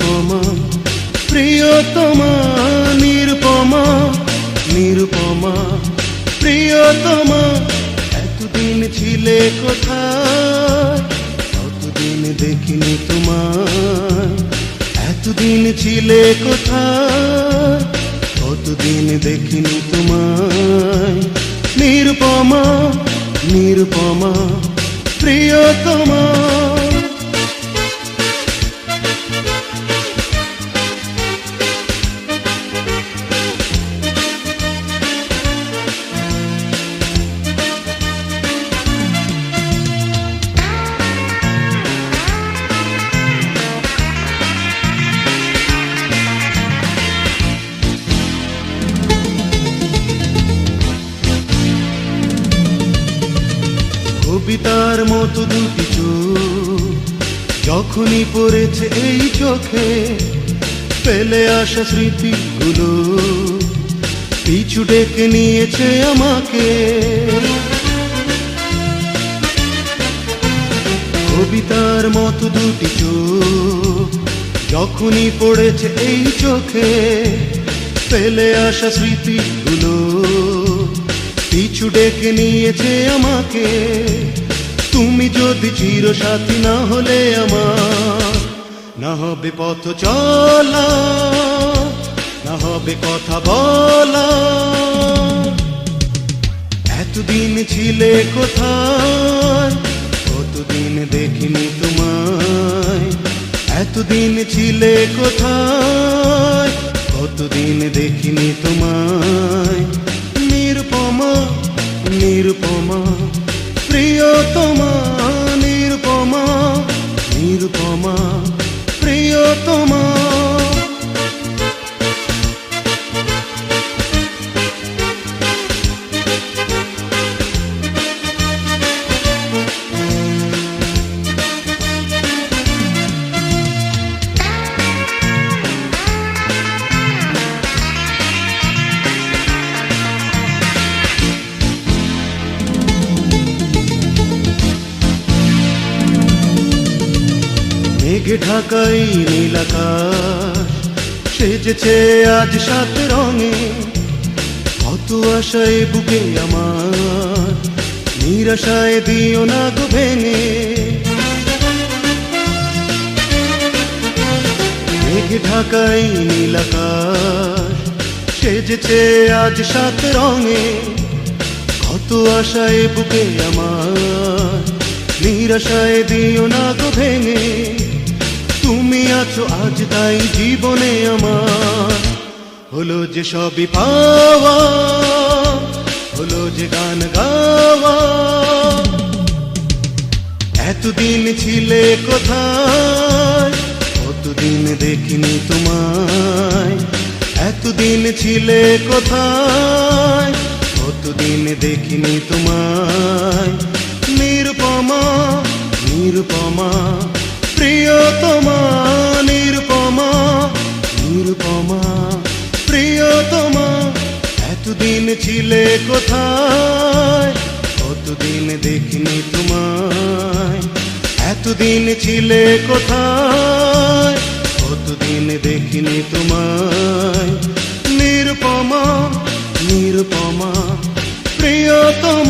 নিরুপমা, প্রিয়তমা, নিরুপমা নিরুপমা, প্রিয়তমা, এতদিন ছিলে কোথায়? কতদিন দেখিনি তোমার এতদিন ছিলে কোথায়? কতদিন দেখিনি তোমায়? নিরুপমা নিরুপমা, প্রিয়তমা। কবিতার মতো দুটি যখনই পড়েছে এই চোখে ফেলে আসা স্মৃতিগুলো, পিছু ডেকে নিয়েছে আমাকে। কবিতার মতো দুটি যখনই পড়েছে এই চোখে ফেলে আসা স্মৃতিগুলো পিছু ডেকে নিয়েছে আমাকে। তুমি যদি চির সাথী না হলে আমার, না হবে পথ চলা, না হবে কথা বলা। এতদিন ছিলে কোথায়? কতদিন দেখিনি তোমায়। এতদিন ছিলে কোথায়? কতদিন দেখিনি প্রিয়তমা মেঘে ঢাকাই নীলাকাশ সেজেছে আজ সাত রঙে। কত আশায় বুকে আমার, নিরাশায় দিও না গো ভেঙে। মেঘে ঢাকাই নীলাকাশ সেজেছে আজ সাত রঙে। কত আশায় বুকে আমার, নিরাশায় দিও না গো ভেঙে। তুমি আছো আজ তাই জীবনে আমার। হলো যে সবই পাওয়া, হলো যে গান গাওয়া। এতদিন ছিলে কোথায়, কতদিন দেখিনি তোমায়। এতদিন ছিলে কোথায়, কতদিন দেখিনি তোমায়। নিরুপমা নিরুপমা। প্রিয়তমা, নিরুপমা নিরুপমা, প্রিয়তমা, এতদিন ছিলে কোথায়? কতদিন দেখিনি তোমায়? এতদিন ছিলে কোথায়? কতদিন দেখিনি তোমায়? নিরুপমা নিরুপমা, প্রিয়তমা।